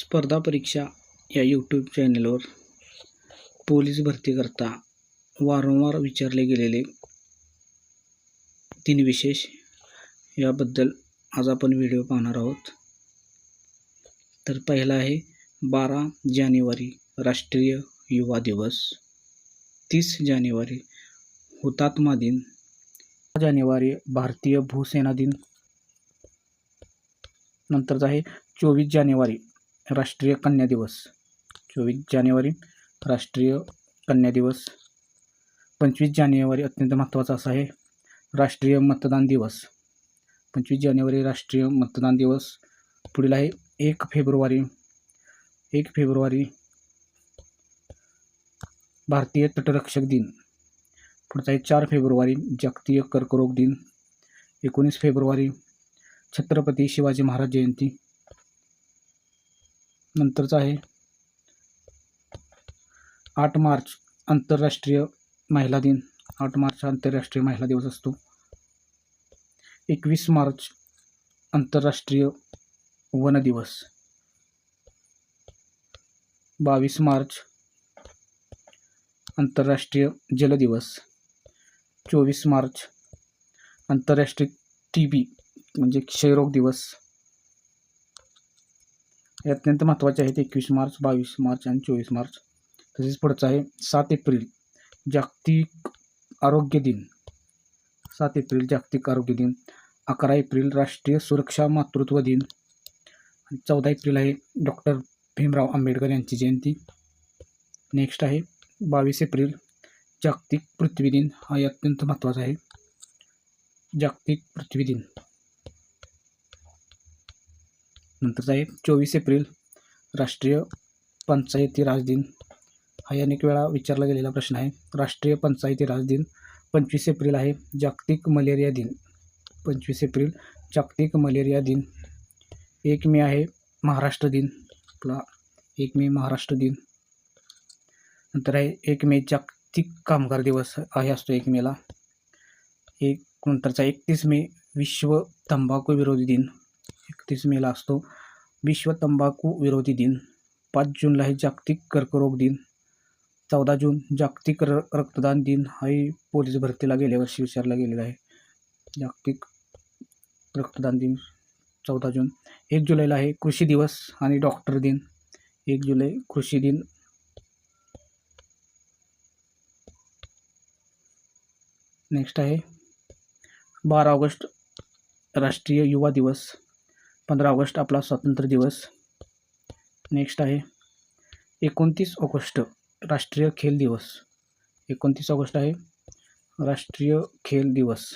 स्पर्धा परीक्षा या यूट्यूब चॅनलवर पोलीस भरतीकरता वारंवार विचारले गेलेले तीन विशेष. याबद्दल आज आपण व्हिडिओ पाहणार आहोत. तर पहिला आहे बारा जानेवारी राष्ट्रीय युवा दिवस. तीस जानेवारी हुतात्मा दिन. जानेवारी भारतीय भूसेना दिन. नंतरचा आहे चोवीस जानेवारी राष्ट्रीय कन्या दिवस. चोवीस जानेवारी राष्ट्रीय कन्या दिवस. पंचवीस जानेवारी अत्यंत महत्त्वाचा असा आहे. राष्ट्रीय मतदान दिवस. पंचवीस जानेवारी राष्ट्रीय मतदान दिवस. पुढील आहे एक फेब्रुवारी. एक फेब्रुवारी भारतीय तटरक्षक दिन. पुढचा आहे चार फेब्रुवारी जागतिक कर्करोग दिन. एकोणीस फेब्रुवारी छत्रपती शिवाजी महाराज जयंती. नंतरचं आहे. आठ मार्च आंतरराष्ट्रीय महिला दिन. आठ मार्च हा आंतरराष्ट्रीय महिला दिवस असतो. एकवीस मार्च आंतरराष्ट्रीय वन दिवस. बावीस मार्च आंतरराष्ट्रीय जल दिवस. चोवीस मार्च आंतरराष्ट्रीय टी बी म्हणजे क्षयरोग दिवस. हे अत्यंत महत्त्वाचे आहेत एकवीस मार्च बावीस मार्च आणि चोवीस मार्च. तसेच पुढचं आहे सात एप्रिल जागतिक आरोग्य दिन. सात एप्रिल जागतिक आरोग्य दिन. अकरा एप्रिल राष्ट्रीय सुरक्षा मातृत्व दिन. आणि चौदा एप्रिल आहे डॉक्टर भीमराव आंबेडकर यांची जयंती. नेक्स्ट आहे बावीस एप्रिल जागतिक पृथ्वी दिन. हा अत्यंत महत्त्वाचा आहे. जागतिक पृथ्वी दिन. नंतरचा आहे चोवीस एप्रिल राष्ट्रीय पंचायती राज दिन. हा अनेक वेळा विचारला गेलेला प्रश्न आहे. राष्ट्रीय पंचायती राज दिन पंचवीस एप्रिल आहे. जागतिक मलेरिया दिन पंचवीस एप्रिल जागतिक मलेरिया दिन. एक मे आहे महाराष्ट्र दिन. आपला एक मे महाराष्ट्र दिन. नंतर आहे एक मे जागतिक कामगार दिवस आहे असतो एक मेला एक नंतरचा एकतीस मे विश्व तंबाखू विरोधी दिन. एकतीस मेला असतो. विश्व तंबाखू विरोधी दिन. पाच जूनला आहे जागतिक कर्करोग दिन. चौदा जून जागतिक र रक्तदान दिन हाही पोलीस भरतीला गेल्या वर्षी विचारला गेलेला आहे. जागतिक रक्तदान दिन चौदा जून. एक जुलैला आहे कृषी दिवस आणि डॉक्टर दिन. एक जुलै कृषी दिन. नेक्स्ट आहे. बारा ऑगस्ट राष्ट्रीय युवा दिवस. पंधरा ऑगस्ट आपला स्वातंत्र्य दिवस. नेक्स्ट आहे. एकोणतीस ऑगस्ट राष्ट्रीय खेल दिवस. एकोणतीस ऑगस्ट आहे. राष्ट्रीय खेल दिवस.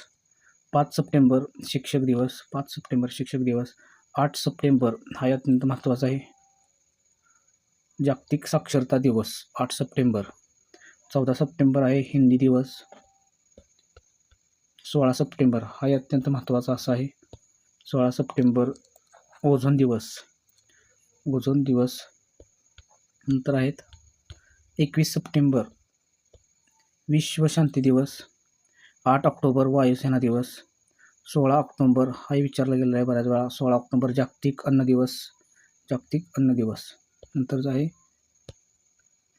पाच सप्टेंबर शिक्षक दिवस. पाच सप्टेंबर शिक्षक दिवस. आठ सप्टेंबर हा अत्यंत महत्त्वाचा आहे. जागतिक साक्षरता दिवस आठ सप्टेंबर. चौदा सप्टेंबर आहे हिंदी दिवस. सोळा सप्टेंबर हा अत्यंत महत्त्वाचा असा आहे. सोळा सप्टेंबर ओझोन दिवस. ओझोन दिवस नंतर आहेत एकवीस सप्टेंबर. विश्वशांती दिवस. आठ ऑक्टोबर वायुसेना दिवस. सोळा ऑक्टोंबर हाही विचारला गेलेला आहे बऱ्याच वेळा. सोळा ऑक्टोंबर जागतिक अन्न दिवस. जागतिक अन्न दिवस. नंतरचा आहे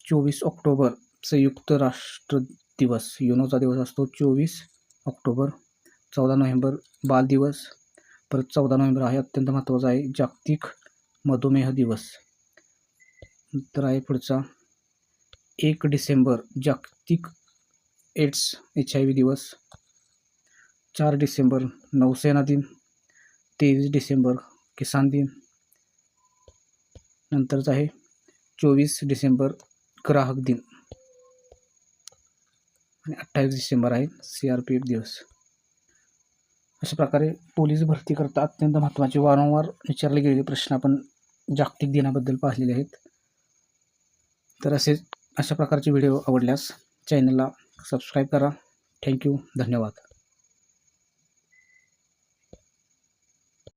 चोवीस ऑक्टोबर संयुक्त राष्ट्र दिवस. युनोचा दिवस असतो चोवीस ऑक्टोबर. चौदा नोव्हेंबर बाल दिवस. परत चौदा नोव्हेंबर आहे अत्यंत महत्त्वाचा आहे. जागतिक मधुमेह दिवस. नंतर आहे पुढचा. एक डिसेंबर जागतिक एड्स एच आय व्ही दिवस. चार डिसेंबर नौसेना दिन. तेवीस डिसेंबर किसान दिन. नंतरच आहे चोवीस डिसेंबर ग्राहक दिन. आणि अठ्ठावीस डिसेंबर आहे सी आर पी एफ दिवस. अशा प्रकारे पोलीस भरती करता अत्यंत महत्त्वाचे वारंवार विचारले गेलेले प्रश्न आपण जागतिक दिनाबद्दल पाहिलेले आहेत. तर असे अशा प्रकारचे व्हिडिओ आवडल्यास चॅनलला सबस्क्राईब करा. थँक्यू धन्यवाद.